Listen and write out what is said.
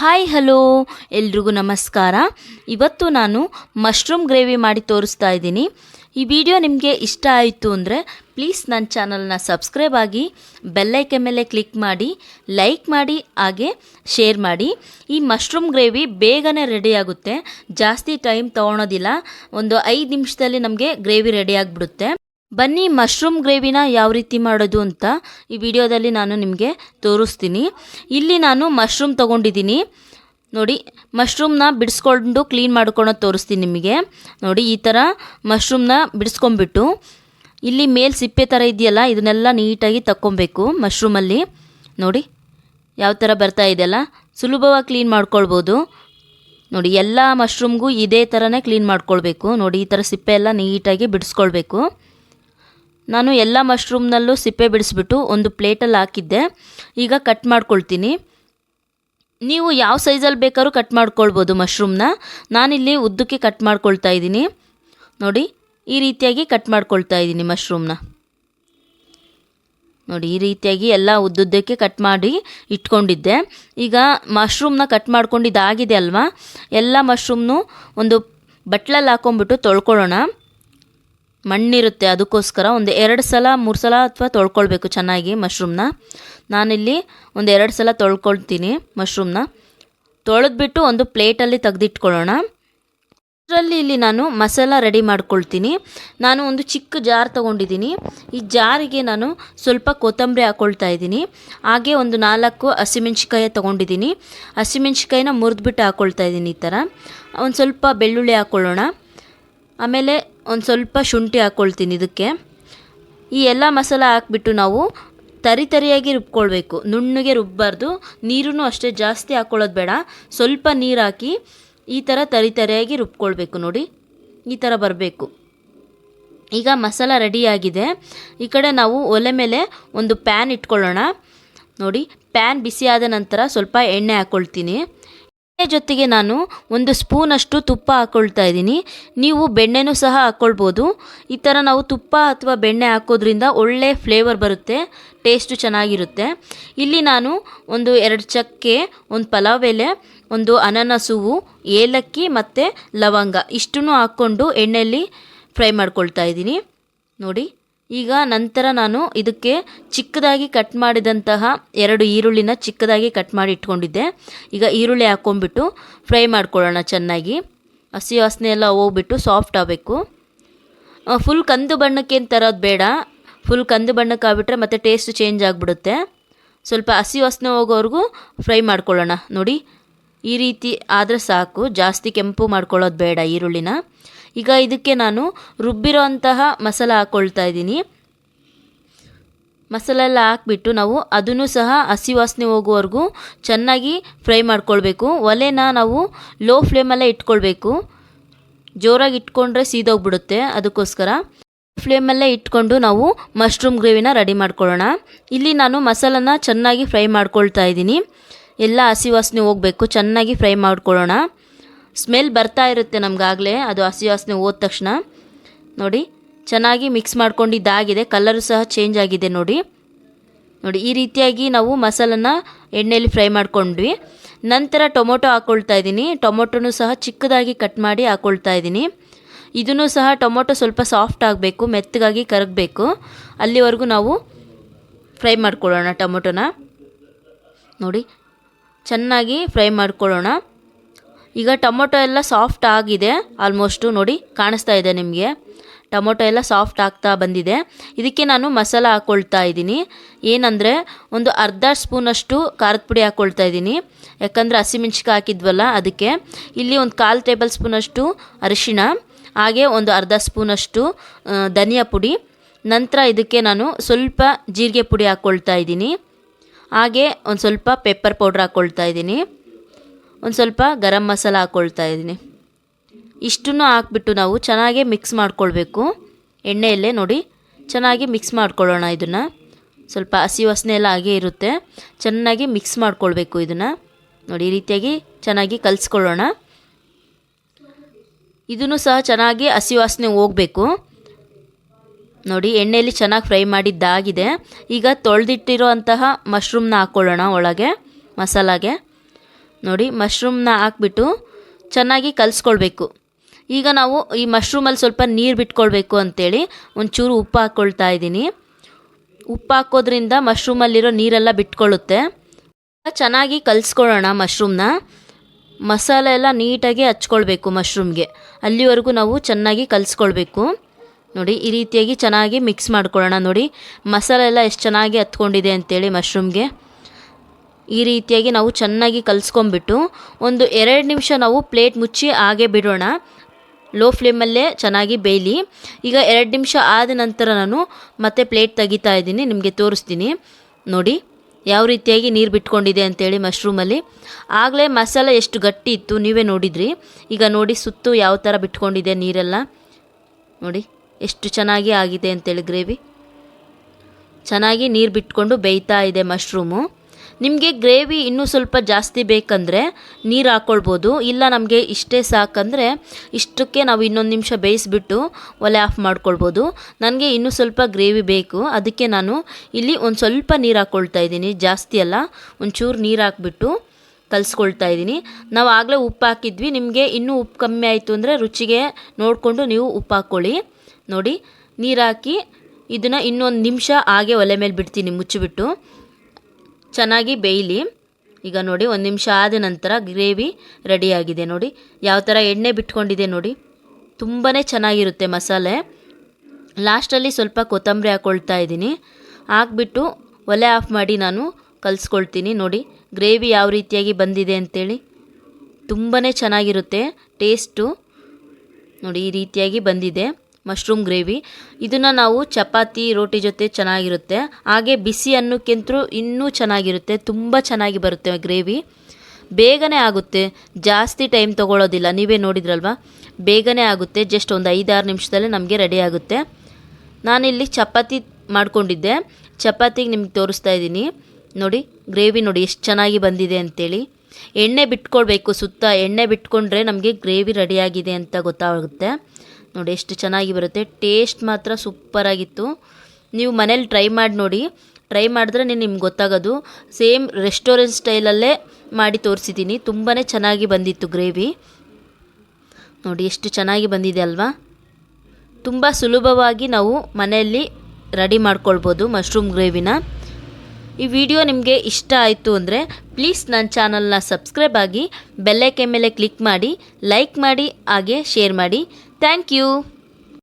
Hi, hello. ಎಲ್ರಿಗೂ ನಮಸ್ಕಾರ. ಇವತ್ತು ನಾನು ಮಶ್ರೂಮ್ ಗ್ರೇವಿ ಮಾಡಿ ತೋರಿಸ್ತಾ ಇದ್ದೀನಿ. ಈ ವಿಡಿಯೋ ನಿಮಗೆ ಇಷ್ಟ ಆಯಿತು ಅಂದರೆ ಪ್ಲೀಸ್ ನನ್ನ ಚಾನಲ್ನ ಸಬ್ಸ್ಕ್ರೈಬ್ ಆಗಿ ಬೆಲ್ಲೈಕೆ ಮೇಲೆ ಕ್ಲಿಕ್ ಮಾಡಿ, ಲೈಕ್ ಮಾಡಿ, ಹಾಗೆ ಶೇರ್ ಮಾಡಿ. ಈ ಮಶ್ರೂಮ್ ಗ್ರೇವಿ ಬೇಗನೆ ರೆಡಿಯಾಗುತ್ತೆ ಜಾಸ್ತಿ ಟೈಮ್ ತೊಗೊಳೋದಿಲ್ಲ. ಒಂದು ಐದು ನಿಮಿಷದಲ್ಲಿ ನಮಗೆ ಗ್ರೇವಿ ರೆಡಿ ಆಗಿಬಿಡುತ್ತೆ. ಬನ್ನಿ ಮಶ್ರೂಮ್ ಗ್ರೇವಿನ ಯಾವ ರೀತಿ ಮಾಡೋದು ಅಂತ ಈ ವಿಡಿಯೋದಲ್ಲಿ ನಾನು ನಿಮಗೆ ತೋರಿಸ್ತೀನಿ. ಇಲ್ಲಿ ನಾನು ಮಶ್ರೂಮ್ ತೊಗೊಂಡಿದ್ದೀನಿ. ನೋಡಿ, ಮಶ್ರೂಮ್ನ ಬಿಡಿಸ್ಕೊಂಡು ಕ್ಲೀನ್ ಮಾಡ್ಕೊಳೋದು ತೋರಿಸ್ತೀನಿ ನಿಮಗೆ. ನೋಡಿ, ಈ ಥರ ಮಶ್ರೂಮ್ನ ಬಿಡಿಸ್ಕೊಂಬಿಟ್ಟು ಇಲ್ಲಿ ಮೇಲೆ ಸಿಪ್ಪೆ ಥರ ಇದೆಯಲ್ಲ, ಇದನ್ನೆಲ್ಲ ನೀಟಾಗಿ ತಕ್ಕೊಬೇಕು ಮಶ್ರೂಮಲ್ಲಿ. ನೋಡಿ, ಯಾವ ಥರ ಬರ್ತಾ ಇದೆಯಲ್ಲ ಸುಲಭವಾಗಿ ಕ್ಲೀನ್ ಮಾಡ್ಕೊಳ್ಬೋದು. ನೋಡಿ, ಎಲ್ಲ ಮಶ್ರೂಮ್ಗೂ ಇದೇ ಥರನೇ ಕ್ಲೀನ್ ಮಾಡ್ಕೊಳ್ಬೇಕು. ನೋಡಿ, ಈ ಥರ ಸಿಪ್ಪೆ ಎಲ್ಲ ನೀಟಾಗಿ ಬಿಡಿಸ್ಕೊಳ್ಬೇಕು. ನಾನು ಎಲ್ಲ ಮಶ್ರೂಮ್ನಲ್ಲೂ ಸಿಪ್ಪೆ ಬಿಡಿಸ್ಬಿಟ್ಟು ಒಂದು ಪ್ಲೇಟಲ್ಲಿ ಹಾಕಿದ್ದೆ. ಈಗ ಕಟ್ ಮಾಡ್ಕೊಳ್ತೀನಿ. ನೀವು ಯಾವ ಸೈಜಲ್ಲಿ ಬೇಕಾದ್ರೂ ಕಟ್ ಮಾಡ್ಕೊಳ್ಬೋದು ಮಶ್ರೂಮ್ನ. ನಾನಿಲ್ಲಿ ಉದ್ದಕ್ಕೆ ಕಟ್ ಮಾಡ್ಕೊಳ್ತಾ ಇದ್ದೀನಿ. ನೋಡಿ, ಈ ರೀತಿಯಾಗಿ ಕಟ್ ಮಾಡ್ಕೊಳ್ತಾ ಇದ್ದೀನಿ ಮಶ್ರೂಮ್ನ. ನೋಡಿ, ಈ ರೀತಿಯಾಗಿ ಎಲ್ಲ ಉದ್ದುದ್ದಕ್ಕೆ ಕಟ್ ಮಾಡಿ ಇಟ್ಕೊಂಡಿದ್ದೆ. ಈಗ ಮಶ್ರೂಮ್ನ ಕಟ್ ಮಾಡ್ಕೊಂಡಿದ್ದಾಗಿದೆ ಅಲ್ವಾ? ಎಲ್ಲ ಮಶ್ರೂಮ್ನು ಒಂದು ಬಟ್ಲಲ್ಲಿ ಹಾಕೊಂಡ್ಬಿಟ್ಟು ತೊಳ್ಕೊಳ್ಳೋಣ. ಮಣ್ಣಿರುತ್ತೆ ಅದಕ್ಕೋಸ್ಕರ ಒಂದು ಎರಡು ಸಲ, ಮೂರು ಸಲ ಅಥವಾ ತೊಳ್ಕೊಳ್ಬೇಕು ಚೆನ್ನಾಗಿ ಮಶ್ರೂಮ್ನ. ನಾನಿಲ್ಲಿ ಒಂದು ಎರಡು ಸಲ ತೊಳ್ಕೊಳ್ತೀನಿ ಮಶ್ರೂಮ್ನ. ತೊಳೆದ್ಬಿಟ್ಟು ಒಂದು ಪ್ಲೇಟಲ್ಲಿ ತೆಗೆದಿಟ್ಕೊಳ್ಳೋಣ. ಅದರಲ್ಲಿ ಇಲ್ಲಿ ನಾನು ಮಸಾಲ ರೆಡಿ ಮಾಡ್ಕೊಳ್ತೀನಿ. ನಾನು ಒಂದು ಚಿಕ್ಕ ಜಾರ್ ತೊಗೊಂಡಿದ್ದೀನಿ. ಈ ಜಾರಿಗೆ ನಾನು ಸ್ವಲ್ಪ ಕೊತ್ತಂಬರಿ ಹಾಕ್ಕೊಳ್ತಾ ಇದ್ದೀನಿ. ಹಾಗೆ ಒಂದು ನಾಲ್ಕು ಹಸಿಮೆಣ್ಸಿಕಾಯಿ ತೊಗೊಂಡಿದ್ದೀನಿ. ಹಸಿಮೆಣ್ಸಿಕಾಯಿನ ಮುರಿದ್ಬಿಟ್ಟು ಹಾಕ್ಕೊಳ್ತಾ ಇದ್ದೀನಿ ಈ ಥರ. ಒಂದು ಸ್ವಲ್ಪ ಬೆಳ್ಳುಳ್ಳಿ ಹಾಕ್ಕೊಳ್ಳೋಣ ಆಮೇಲೆ ಒಂದು ಸ್ವಲ್ಪ ಶುಂಠಿ ಹಾಕ್ಕೊಳ್ತೀನಿ ಇದಕ್ಕೆ. ಈ ಎಲ್ಲ ಮಸಾಲ ಹಾಕ್ಬಿಟ್ಟು ನಾವು ತರಿ ತರಿಯಾಗಿ ರುಬ್ಕೊಳ್ಬೇಕು. ನುಣ್ಣಗೆ ರುಬ್ಬಾರ್ದು. ನೀರೂ ಅಷ್ಟೇ ಜಾಸ್ತಿ ಹಾಕ್ಕೊಳ್ಳೋದು ಬೇಡ. ಸ್ವಲ್ಪ ನೀರು ಹಾಕಿ ಈ ಥರ ತರಿ ತರಿಯಾಗಿ ರುಬ್ಕೊಳ್ಬೇಕು ನೋಡಿ. ಈ ಥರ ಬರಬೇಕು. ಈಗ ಮಸಾಲ ರೆಡಿಯಾಗಿದೆ ಈ ಕಡೆ ನಾವು ಒಲೆ ಮೇಲೆ ಒಂದು ಪ್ಯಾನ್ ಇಟ್ಕೊಳ್ಳೋಣ. ನೋಡಿ ಪ್ಯಾನ್ ಬಿಸಿ ಆದ ನಂತರ ಸ್ವಲ್ಪ ಎಣ್ಣೆ ಹಾಕ್ಕೊಳ್ತೀನಿ ಜೊತೆಗೆ ನಾನು ಒಂದು ಸ್ಪೂನಷ್ಟು ತುಪ್ಪ ಹಾಕ್ಕೊಳ್ತಾ ಇದ್ದೀನಿ. ನೀವು ಬೆಣ್ಣೆನೂ ಸಹ ಹಾಕ್ಕೊಳ್ಬೋದು ಈ ಥರ ನಾವು ತುಪ್ಪ ಅಥವಾ ಬೆಣ್ಣೆ ಹಾಕೋದ್ರಿಂದ ಒಳ್ಳೆ ಫ್ಲೇವರ್ ಬರುತ್ತೆ ಟೇಸ್ಟು ಚೆನ್ನಾಗಿರುತ್ತೆ. ಇಲ್ಲಿ ನಾನು ಒಂದು ಎರಡು ಚಕ್ಕೆ, ಒಂದು ಪಲಾವ್ ಎಲೆ, ಒಂದು ಅನಾನಸ್, ಏಲಕ್ಕಿ ಮತ್ತು ಲವಂಗ ಇಷ್ಟನ್ನು ಹಾಕ್ಕೊಂಡು ಎಣ್ಣೆಯಲ್ಲಿ ಫ್ರೈ ಮಾಡ್ಕೊಳ್ತಾ ಇದ್ದೀನಿ. ನೋಡಿ. ಈಗ ನಂತರ ನಾನು ಇದಕ್ಕೆ ಚಿಕ್ಕದಾಗಿ ಕಟ್ ಮಾಡಿದಂತಹ ಎರಡು ಈರುಳ್ಳಿನ ಚಿಕ್ಕದಾಗಿ ಕಟ್ ಮಾಡಿ ಇಟ್ಕೊಂಡಿದ್ದೆ. ಈಗ ಈರುಳ್ಳಿ ಹಾಕ್ಕೊಂಬಿಟ್ಟು ಫ್ರೈ ಮಾಡ್ಕೊಳ್ಳೋಣ ಚೆನ್ನಾಗಿ. ಹಸಿ ವಾಸನೆ ಎಲ್ಲ ಹೋಗ್ಬಿಟ್ಟು ಸಾಫ್ಟ್ ಆಗಬೇಕು. ಫುಲ್ ಕಂದು ಬಣ್ಣಕ್ಕೆ ಏನು ತರೋದು ಬೇಡ. ಫುಲ್ ಕಂದು ಬಣ್ಣಕ್ಕೆ ಆಗ್ಬಿಟ್ರೆ ಮತ್ತೆ ಟೇಸ್ಟ್ ಚೇಂಜ್ ಆಗಿಬಿಡುತ್ತೆ. ಸ್ವಲ್ಪ ಹಸಿ ವಾಸನೆ ಹೋಗೋವರೆಗೂ ಫ್ರೈ ಮಾಡ್ಕೊಳ್ಳೋಣ. ನೋಡಿ, ಈ ರೀತಿ ಆದರೆ ಸಾಕು. ಜಾಸ್ತಿ ಕೆಂಪು ಮಾಡ್ಕೊಳ್ಳೋದು ಬೇಡ ಈರುಳ್ಳಿನ. ಈಗ ಇದಕ್ಕೆ ನಾನು ರುಬ್ಬಿರೋ ಅಂತಹ ಮಸಾಲ ಹಾಕ್ಕೊಳ್ತಾ ಇದ್ದೀನಿ. ಮಸಾಲೆ ಎಲ್ಲ ಹಾಕ್ಬಿಟ್ಟು ನಾವು ಅದನ್ನು ಸಹ ಹಸಿ ವಾಸನೆ ಹೋಗುವವರೆಗೂ ಚೆನ್ನಾಗಿ ಫ್ರೈ ಮಾಡ್ಕೊಳ್ಬೇಕು. ಒಲೆನ ನಾವು ಲೋ ಫ್ಲೇಮಲ್ಲೇ ಇಟ್ಕೊಳ್ಬೇಕು. ಜೋರಾಗಿ ಇಟ್ಕೊಂಡ್ರೆ ಸೀದೋಗ್ಬಿಡುತ್ತೆ ಅದಕ್ಕೋಸ್ಕರ. ಫ್ಲೇಮಲ್ಲೇ ಇಟ್ಕೊಂಡು ನಾವು ಮಶ್ರೂಮ್ ಗ್ರೇವಿನ ರೆಡಿ ಮಾಡ್ಕೊಳ್ಳೋಣ. ಇಲ್ಲಿ ನಾನು ಮಸಾಲನ ಚೆನ್ನಾಗಿ ಫ್ರೈ ಮಾಡ್ಕೊಳ್ತಾ ಇದ್ದೀನಿ. ಎಲ್ಲ ಹಸಿ ವಾಸನೆ ಹೋಗಬೇಕು. ಚೆನ್ನಾಗಿ ಫ್ರೈ ಮಾಡ್ಕೊಳ್ಳೋಣ. ಸ್ಮೆಲ್ ಬರ್ತಾ ಇರುತ್ತೆ ನಮಗಾಗಲೇ. ಅದು ಹಸಿ ವಾಸನೆ ಹೋದ ತಕ್ಷಣ. ನೋಡಿ, ಚೆನ್ನಾಗಿ ಮಿಕ್ಸ್ ಮಾಡ್ಕೊಂಡಿದ್ದಾಗಿದೆ. ಕಲರು ಸಹ ಚೇಂಜ್ ಆಗಿದೆ ನೋಡಿ. ನೋಡಿ, ಈ ರೀತಿಯಾಗಿ ನಾವು ಮಸಾಲನ ಎಣ್ಣೆಯಲ್ಲಿ ಫ್ರೈ ಮಾಡ್ಕೊಂಡ್ವಿ. ನಂತರ ಟೊಮೊಟೊ ಹಾಕ್ಕೊಳ್ತಾ ಇದ್ದೀನಿ. ಟೊಮೊಟೊನೂ ಸಹ ಚಿಕ್ಕದಾಗಿ ಕಟ್ ಮಾಡಿ ಹಾಕ್ಕೊಳ್ತಾ ಇದ್ದೀನಿ. ಇದನ್ನು ಸಹ ಟೊಮೊಟೊ ಸ್ವಲ್ಪ ಸಾಫ್ಟ್ ಆಗಬೇಕು, ಮೆತ್ತಗಾಗಿ ಕರಗಬೇಕು. ಅಲ್ಲಿವರೆಗೂ ನಾವು ಫ್ರೈ ಮಾಡ್ಕೊಳ್ಳೋಣ ಟೊಮೊಟೊನ. ನೋಡಿ, ಚೆನ್ನಾಗಿ ಫ್ರೈ ಮಾಡ್ಕೊಳ್ಳೋಣ. ಈಗ ಟೊಮೊಟೊ ಎಲ್ಲ ಸಾಫ್ಟ್ ಆಗಿದೆ. ಆಲ್ಮೋಸ್ಟು ನೋಡಿ ಕಾಣಿಸ್ತಾ ಇದೆ ನಿಮಗೆ. ಟೊಮೊಟೊ ಎಲ್ಲ ಸಾಫ್ಟ್ ಆಗ್ತಾ ಬಂದಿದೆ. ಇದಕ್ಕೆ ನಾನು ಮಸಾಲ ಹಾಕ್ಕೊಳ್ತಾ ಇದ್ದೀನಿ. ಏನಂದರೆ ಒಂದು ಅರ್ಧ ಸ್ಪೂನಷ್ಟು ಖಾರದ ಪುಡಿ ಹಾಕ್ಕೊಳ್ತಾ ಇದ್ದೀನಿ. ಯಾಕಂದರೆ ಹಸಿಮೆಣ್ಸಿಕಾಯಿ ಹಾಕಿದ್ವಲ್ಲ ಅದಕ್ಕೆ. ಇಲ್ಲಿ ಒಂದು ಕಾಲು ಟೇಬಲ್ ಸ್ಪೂನಷ್ಟು ಅರಿಶಿಣ, ಹಾಗೆ ಒಂದು ಅರ್ಧ ಸ್ಪೂನಷ್ಟು ಧನಿಯಾ ಪುಡಿ. ನಂತರ ಇದಕ್ಕೆ ನಾನು ಸ್ವಲ್ಪ ಜೀರಿಗೆ ಪುಡಿ ಹಾಕ್ಕೊಳ್ತಾ ಇದ್ದೀನಿ. ಹಾಗೆ ಒಂದು ಸ್ವಲ್ಪ ಪೆಪ್ಪರ್ ಪೌಡ್ರ್ ಹಾಕ್ಕೊಳ್ತಾ ಇದ್ದೀನಿ. ಒಂದು ಸ್ವಲ್ಪ ಗರಂ ಮಸಾಲ ಹಾಕ್ಕೊಳ್ತಾ ಇದ್ದೀನಿ. ಇಷ್ಟನ್ನು ಹಾಕ್ಬಿಟ್ಟು ನಾವು ಚೆನ್ನಾಗಿ ಮಿಕ್ಸ್ ಮಾಡ್ಕೊಳ್ಬೇಕು. ಎಣ್ಣೆಯಲ್ಲೇ ನೋಡಿ ಚೆನ್ನಾಗಿ ಮಿಕ್ಸ್ ಮಾಡ್ಕೊಳ್ಳೋಣ ಇದನ್ನು. ಸ್ವಲ್ಪ ಹಸಿ ವಾಸನೆ ಎಲ್ಲ ಹಾಗೇ ಇರುತ್ತೆ. ಚೆನ್ನಾಗಿ ಮಿಕ್ಸ್ ಮಾಡ್ಕೊಳ್ಬೇಕು ಇದನ್ನು. ನೋಡಿ, ಈ ರೀತಿಯಾಗಿ ಚೆನ್ನಾಗಿ ಕಲಿಸ್ಕೊಳ್ಳೋಣ. ಇದನ್ನು ಸಹ ಚೆನ್ನಾಗಿ ಹಸಿ ವಾಸನೆ ಹೋಗಬೇಕು. ನೋಡಿ, ಎಣ್ಣೆಯಲ್ಲಿ ಚೆನ್ನಾಗಿ ಫ್ರೈ ಮಾಡಿದ್ದಾಗಿದೆ. ಈಗ ತೊಳೆದಿಟ್ಟಿರೋ ಅಂತಹ ಮಶ್ರೂಮ್ನ ಹಾಕ್ಕೊಳ್ಳೋಣ ಒಳಗೆ, ಮಸಾಲಾಗೆ. ನೋಡಿ ಮಶ್ರೂಮ್ನ ಹಾಕ್ಬಿಟ್ಟು ಚೆನ್ನಾಗಿ ಕಲಿಸ್ಕೊಳ್ಬೇಕು. ಈಗ ನಾವು ಈ ಮಶ್ರೂಮಲ್ಲಿ ಸ್ವಲ್ಪ ನೀರು ಬಿಟ್ಕೊಳ್ಬೇಕು ಅಂತೇಳಿ ಒಂಚೂರು ಉಪ್ಪು ಹಾಕ್ಕೊಳ್ತಾ ಇದ್ದೀನಿ. ಉಪ್ಪು ಹಾಕೋದ್ರಿಂದ ಮಶ್ರೂಮಲ್ಲಿರೋ ನೀರೆಲ್ಲ ಬಿಟ್ಕೊಳ್ಳುತ್ತೆ. ಚೆನ್ನಾಗಿ ಕಲಿಸ್ಕೊಳ್ಳೋಣ ಮಶ್ರೂಮ್ನ ಮಸಾಲೆ ಎಲ್ಲ ನೀಟಾಗಿ ಹಚ್ಕೊಳ್ಬೇಕು ಮಶ್ರೂಮ್ಗೆ ಅಲ್ಲಿವರೆಗೂ ನಾವು ಚೆನ್ನಾಗಿ ಕಲಿಸ್ಕೊಳ್ಬೇಕು. ನೋಡಿ, ಈ ರೀತಿಯಾಗಿ ಚೆನ್ನಾಗಿ ಮಿಕ್ಸ್ ಮಾಡ್ಕೊಳ್ಳೋಣ ನೋಡಿ. ಮಸಾಲೆ ಎಲ್ಲ ಎಷ್ಟು ಚೆನ್ನಾಗಿ ಹತ್ಕೊಂಡಿದೆ ಅಂತೇಳಿ ಮಶ್ರೂಮ್ಗೆ ಈ ರೀತಿಯಾಗಿ ನಾವು ಚೆನ್ನಾಗಿ ಕಲಿಸ್ಕೊಂಬಿಟ್ಟು ಒಂದು ಎರಡು ನಿಮಿಷ ನಾವು ಪ್ಲೇಟ್ ಮುಚ್ಚಿ ಹಾಗೆ ಬಿಡೋಣ. ಲೋ ಫ್ಲೇಮಲ್ಲೇ ಚೆನ್ನಾಗಿ ಬೇಯಲಿ. ಈಗ ಎರಡು ನಿಮಿಷ ಆದ ನಂತರ ನಾನು ಮತ್ತೆ ಪ್ಲೇಟ್ ತೆಗಿತಾ ಇದ್ದೀನಿ. ನಿಮಗೆ ತೋರಿಸ್ತೀನಿ. ನೋಡಿ, ಯಾವ ರೀತಿಯಾಗಿ ನೀರು ಬಿಟ್ಕೊಂಡಿದೆ ಅಂತೇಳಿ ಮಶ್ರೂಮಲ್ಲಿ. ಆಗಲೇ ಮಸಾಲೆ ಎಷ್ಟು ಗಟ್ಟಿ ಇತ್ತು, ನೀವೇ ನೋಡಿದ್ರಿ. ಈಗ ನೋಡಿ ಸುತ್ತು ಯಾವ ಥರ ಬಿಟ್ಕೊಂಡಿದೆ ನೀರೆಲ್ಲ. ನೋಡಿ, ಎಷ್ಟು ಚೆನ್ನಾಗಿ ಆಗಿದೆ ಅಂತೇಳಿ ಗ್ರೇವಿ. ಚೆನ್ನಾಗಿ ನೀರು ಬಿಟ್ಕೊಂಡು ಬೇಯ್ತಾ ಇದೆ ಮಶ್ರೂಮು. ನಿಮಗೆ ಗ್ರೇವಿ ಇನ್ನೂ ಸ್ವಲ್ಪ ಜಾಸ್ತಿ ಬೇಕಂದರೆ ನೀರು ಹಾಕ್ಕೊಳ್ಬೋದು ಇಲ್ಲ ನಮಗೆ ಇಷ್ಟೇ ಸಾಕಂದರೆ ಇಷ್ಟಕ್ಕೆ ನಾವು ಇನ್ನೊಂದು ನಿಮಿಷ ಬೇಯಿಸ್ಬಿಟ್ಟು ಒಲೆ ಆಫ್ ಮಾಡ್ಕೊಳ್ಬೋದು. ನನಗೆ ಇನ್ನೂ ಸ್ವಲ್ಪ ಗ್ರೇವಿ ಬೇಕು, ಅದಕ್ಕೆ ನಾನು ಇಲ್ಲಿ ಒಂದು ಸ್ವಲ್ಪ ನೀರು ಹಾಕ್ಕೊಳ್ತಾ ಇದ್ದೀನಿ. ಜಾಸ್ತಿ ಅಲ್ಲ, ಒಂಚೂರು ನೀರು ಹಾಕ್ಬಿಟ್ಟು ಕಲಿಸ್ಕೊಳ್ತಾ ಇದ್ದೀನಿ. ನಾವು ಆಗಲೇ ಉಪ್ಪು ಹಾಕಿದ್ವಿ, ನಿಮಗೆ ಇನ್ನೂ ಉಪ್ಪು ಕಮ್ಮಿ ಆಯಿತು ಅಂದರೆ ರುಚಿಗೆ ನೋಡಿಕೊಂಡು ನೀವು ಉಪ್ಪು ಹಾಕ್ಕೊಳ್ಳಿ ನೋಡಿ, ನೀರು ಹಾಕಿ ಇದನ್ನು ಇನ್ನೊಂದು ನಿಮಿಷ ಹಾಗೆ ಒಲೆ ಮೇಲೆ ಬಿಡ್ತೀನಿ, ಮುಚ್ಚಿಬಿಟ್ಟು. ಚೆನ್ನಾಗಿ ಬೇಯಲಿ. ಈಗ ನೋಡಿ, ಒಂದು ನಿಮಿಷ ಆದ ನಂತರ ಗ್ರೇವಿ ರೆಡಿಯಾಗಿದೆ ನೋಡಿ. ಯಾವ ಥರ ಎಣ್ಣೆ ಬಿಟ್ಕೊಂಡಿದೆ ನೋಡಿ. ತುಂಬಾ ಚೆನ್ನಾಗಿರುತ್ತೆ ಮಸಾಲೆ. ಲಾಸ್ಟಲ್ಲಿ ಸ್ವಲ್ಪ ಕೊತ್ತಂಬರಿ ಹಾಕ್ಕೊಳ್ತಾ ಇದ್ದೀನಿ. ಹಾಕ್ಬಿಟ್ಟು ಒಲೆ ಆಫ್ ಮಾಡಿ ನಾನು ಕಲಿಸ್ಕೊಳ್ತೀನಿ ನೋಡಿ. ಗ್ರೇವಿ ಯಾವ ರೀತಿಯಾಗಿ ಬಂದಿದೆ ಅಂತೇಳಿ. ತುಂಬಾ ಚೆನ್ನಾಗಿರುತ್ತೆ, ಟೇಸ್ಟು. ನೋಡಿ, ಈ ರೀತಿಯಾಗಿ ಬಂದಿದೆ. Mushroom gravy. ಇದನ್ನು ನಾವು ಚಪಾತಿ, ರೋಟಿ ಜೊತೆ ಚೆನ್ನಾಗಿರುತ್ತೆ. ಹಾಗೆ ಬಿಸಿ ಅನ್ನಕ್ಕಿಂತರೂ ಇನ್ನೂ ಚೆನ್ನಾಗಿರುತ್ತೆ. ತುಂಬ ಚೆನ್ನಾಗಿ ಬರುತ್ತೆ ಗ್ರೇವಿ. ಬೇಗನೆ ಆಗುತ್ತೆ. ಜಾಸ್ತಿ ಟೈಮ್ ತಗೊಳ್ಳೋದಿಲ್ಲ ನೀವೇ ನೋಡಿದ್ರಲ್ವ? ಬೇಗನೆ ಆಗುತ್ತೆ. ಜಸ್ಟ್ ಒಂದು ಐದಾರು ನಿಮಿಷದಲ್ಲೇ ನಮಗೆ ರೆಡಿ ಆಗುತ್ತೆ. ನಾನಿಲ್ಲಿ ಚಪಾತಿ ಮಾಡ್ಕೊಂಡಿದ್ದೆ. ಚಪಾತಿಗೆ ನಿಮ್ಗೆ ತೋರಿಸ್ತಾ ಇದ್ದೀನಿ. ನೋಡಿ, ಗ್ರೇವಿ ನೋಡಿ ಎಷ್ಟು ಚೆನ್ನಾಗಿ ಬಂದಿದೆ ಅಂತೇಳಿ. ಎಣ್ಣೆ ಬಿಟ್ಕೊಳ್ಬೇಕು ಸುತ್ತ ಎಣ್ಣೆ ಬಿಟ್ಕೊಂಡ್ರೆ ನಮಗೆ ಗ್ರೇವಿ ರೆಡಿಯಾಗಿದೆ ಅಂತ ಗೊತ್ತಾಗುತ್ತೆ. ನೋಡಿ ಎಷ್ಟು ಚೆನ್ನಾಗಿ ಬರುತ್ತೆ. ಟೇಸ್ಟ್ ಮಾತ್ರ ಸೂಪರಾಗಿತ್ತು ನೀವು ಮನೇಲಿ ಟ್ರೈ ಮಾಡಿ ನೋಡಿ. ಟ್ರೈ ಮಾಡಿದ್ರೆ ನೀನು ನಿಮ್ಗೆ ಗೊತ್ತಾಗೋದು. ಸೇಮ್ ರೆಸ್ಟೋರೆಂಟ್ ಸ್ಟೈಲಲ್ಲೇ ಮಾಡಿ ತೋರಿಸಿದ್ದೀನಿ ತುಂಬಾ ಚೆನ್ನಾಗಿ ಬಂದಿತ್ತು ಗ್ರೇವಿ ನೋಡಿ ಎಷ್ಟು ಚೆನ್ನಾಗಿ ಬಂದಿದೆ ಅಲ್ವಾ. ತುಂಬ ಸುಲಭವಾಗಿ ನಾವು ಮನೆಯಲ್ಲಿ ರೆಡಿ ಮಾಡ್ಕೊಳ್ಬೋದು ಮಶ್ರೂಮ್ ಗ್ರೇವಿನ ಈ ವಿಡಿಯೋ ನಿಮಗೆ ಇಷ್ಟ ಆಯಿತು ಅಂದರೆ ಪ್ಲೀಸ್ ನನ್ನ ಚಾನಲ್ನ ಸಬ್ಸ್ಕ್ರೈಬ್ ಆಗಿ ಬೆಲ್ಲೈಕೆ ಮೇಲೆ ಕ್ಲಿಕ್ ಮಾಡಿ ಲೈಕ್ ಮಾಡಿ, ಹಾಗೆ ಶೇರ್ ಮಾಡಿ. Thank you.